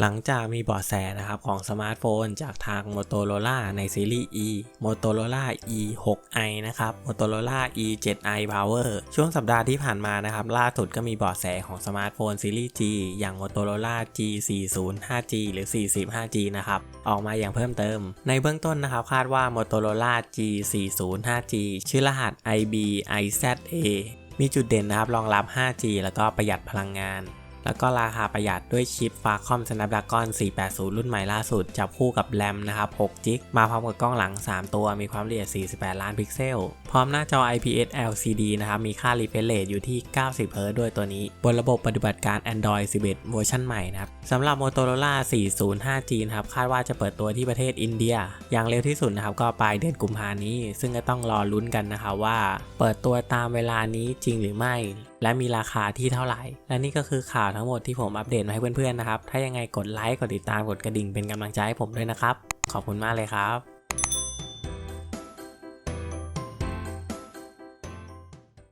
หลังจากมีเบาะแสนะครับของสมาร์ทโฟนจากทาง Motorola ในซีรีส์ E Motorola E 6 i นะครับ Motorola E 7 i Power ช่วงสัปดาห์ที่ผ่านมานะครับ ล่าสุดก็มีเบาะแสของสมาร์ทโฟนซีรีส์ G อย่าง Motorola G 4 0 5G หรือ 40 5G นะครับ ออกมาอย่างเพิ่มเติม ในเบื้องต้นนะครับ คาดว่า Motorola G 4 0 5G ชื่อรหัส IB IZA มีจุดเด่นนะครับรองรับ 5G แล้วก็ประหยัดพลังงาน แล้วก็ราคาประหยัดด้วยชิป Qualcomm Snapdragon 480 รุ่นใหม่ล่าสุด จับคู่กับแรมนะครับ6 g b มาพร้อมกับกล้องหลัง 3 ตัว มีความละเอียด 48 ล้านพิกเซล พร้อมหน้าจอ IPS LCD นะครับ มีค่า refresh rate อยู่ที่ 90 Hz ด้วยตัวนี้ บนระบบปฏิบัติการ Android 11 เวอร์ชันใหม่นะครับสำหรับ Motorola 405G นะครับ คาดว่าจะเปิดตัวที่ประเทศอินเดีย อย่างเร็วที่สุดนะครับ ก็ปลายเดือนกุมภานี้ ซึ่งก็ต้องรอลุ้นกันนะคะว่า เปิดตัวตามเวลานี้จริงหรือไม่ และมีราคาที่เท่าไหร่ และนี่ก็คือข่าวาวทั้งหมดที่ผมอัปเดตมาให้เพื่อนๆนะครับ ถ้ายังไงกดไลค์ กดติดตาม กดกระดิ่งเป็นกำลังใจให้ผมด้วยนะครับ ขอบคุณมากเลยครับ